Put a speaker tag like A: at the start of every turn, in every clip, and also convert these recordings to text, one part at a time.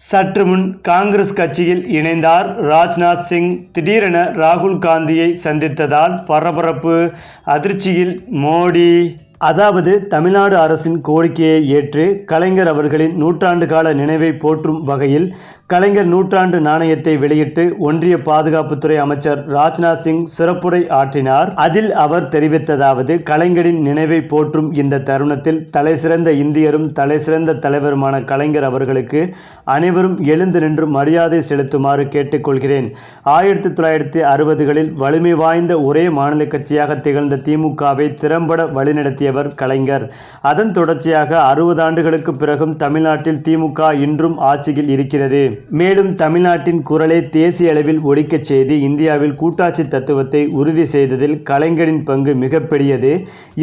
A: சற்று முன் காங்கிரஸ் கட்சியில் இணைந்தார் ராஜ்நாத் சிங். திடீரென ராகுல் காந்தியை சந்தித்ததால் பரபரப்பு அதிர்ச்சியில் மோடி. அதாவது தமிழ்நாடு அரசின் கோரிக்கையை ஏற்று கலைஞர் அவர்களின் நூற்றாண்டு கால நினைவை போற்றும் வகையில் கலைஞர் நூற்றாண்டு நாணயத்தை வெளியிட்டு ஒன்றிய பாதுகாப்புத்துறை அமைச்சர் ராஜ்நாத் சிங் சிறப்புரை ஆற்றினார். அதில் அவர் தெரிவித்ததாவது கலைஞரின் நினைவை போற்றும் இந்த தருணத்தில் தலைசிறந்த இந்தியரும் தலைசிறந்த தலைவருமான கலைஞர் அவர்களுக்கு அனைவரும் எழுந்து நின்று மரியாதை செலுத்துமாறு கேட்டுக்கொள்கிறேன். ஆயிரத்தி தொள்ளாயிரத்தி அறுபதுகளில் வலிமை வாய்ந்த ஒரே மாநில கட்சியாக திகழ்ந்த திமுகவை திறம்பட வழிநடத்தியவர் கலைஞர். அதன் தொடர்ச்சியாக அறுபது ஆண்டுகளுக்கு பிறகும் தமிழ்நாட்டில் திமுக இன்றும் ஆட்சியில் இருக்கிறது. மேலும் தமிழ்நாட்டின் குரலை தேசிய அளவில் ஒழிக்கச் செய்து இந்தியாவில் கூட்டாட்சி தத்துவத்தை உறுதி செய்ததில் கலைஞரின் பங்கு மிகப்பெரியது.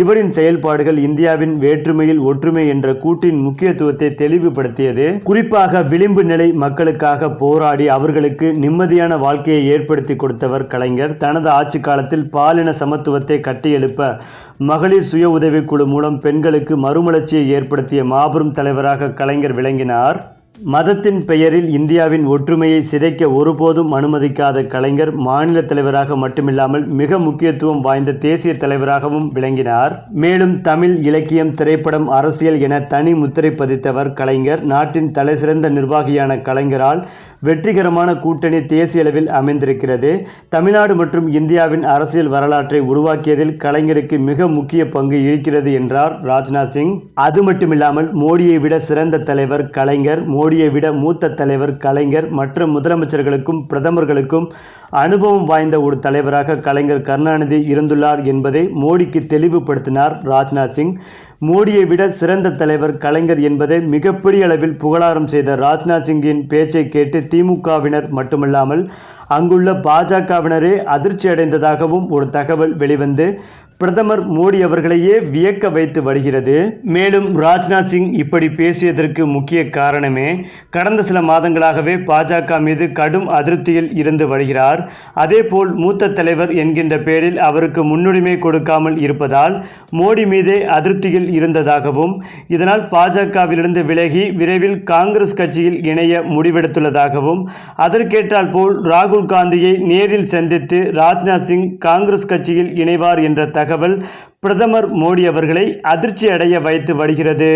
A: இவரின் செயல்பாடுகள் இந்தியாவின் வேற்றுமையில் ஒற்றுமை என்ற கூட்டின் முக்கியத்துவத்தை தெளிவுபடுத்தியது. குறிப்பாக விளிம்பு நிலை மக்களுக்காக போராடி அவர்களுக்கு நிம்மதியான வாழ்க்கையை ஏற்படுத்தி கொடுத்தவர் கலைஞர். தனது ஆட்சி காலத்தில் பாலின சமத்துவத்தை கட்டியெழுப்ப மகளிர் சுய உதவிக்குழு மூலம் பெண்களுக்கு மறுமலர்ச்சியை ஏற்படுத்திய மாபெரும் தலைவராக கலைஞர் விளங்கினார். மதத்தின் பெயரில் இந்தியாவின் ஒற்றுமையை சிதைக்க ஒருபோதும் அனுமதிக்காத கலைஞர் மாநில தலைவராக மட்டுமில்லாமல் மிக முக்கியத்துவம் வாய்ந்த தேசிய தலைவராகவும் விளங்கினார். மேலும் தமிழ் இலக்கியம் திரைப்படம் அரசியல் என தனி முத்திரை பதித்தவர் கலைஞர் நாட்டின் தலைசிறந்த நிர்வாகியான கலைஞரால் வெற்றிகரமான கூட்டணி தேசிய அளவில் அமைந்திருக்கிறது. தமிழ்நாடு மற்றும் இந்தியாவின் அரசியல் வரலாற்றை உருவாக்கியதில் கலைஞருக்கு மிக முக்கிய பங்கு இருக்கிறது என்றார் ராஜ்நாத் சிங். அது மட்டுமில்லாமல் மோடியை விட சிறந்த தலைவர் கலைஞர் மோடியை விட மூத்த தலைவர் கலைஞர் மற்ற முதலமைச்சர்களுக்கும் பிரதமர்களுக்கும் அனுபவம் வாய்ந்த ஒரு தலைவராக கலைஞர் கருணாநிதி இருந்துள்ளார் என்பதை மோடிக்கு தெளிவுபடுத்தினார் ராஜ்நாத் சிங். மோடியை விட சிறந்த தலைவர் கலைஞர் என்பதை மிகப்பெரிய அளவில் புகழாரம் செய்த ராஜ்நாத் சிங்கின் பேச்சை கேட்டு திமுகவினர் மட்டுமல்லாமல் அங்குள்ள பாஜகவினரே அதிர்ச்சி அடைந்ததாகவும் ஒரு தகவல் வெளிவந்து பிரதமர் மோடி அவர்களையே வியக்க வைத்து வருகிறது. மேலும் ராஜ்நாத் சிங் இப்படி பேசியதற்கு முக்கிய காரணமே கடந்த சில மாதங்களாகவே பாஜக மீது கடும் அதிருப்தியில் இருந்து வருகிறார். அதேபோல் மூத்த தலைவர் என்கின்ற பெயரில் அவருக்கு முன்னுரிமை கொடுக்காமல் இருப்பதால் மோடி மீதே அதிருப்தியில் இருந்ததாகவும் இதனால் பாஜகவிலிருந்து விலகி விரைவில் காங்கிரஸ் கட்சியில் இணைய முடிவெடுத்துள்ளதாகவும் அதற்கேற்றால் போல் ராகுல் காந்தியை நேரில் சந்தித்து ராஜ்நாத் சிங் காங்கிரஸ் கட்சியில் இணைவார் என்ற தகவல் பிரதமர் மோடி அவர்களை அதிர்ச்சி அடைய வைத்து வருகிறது.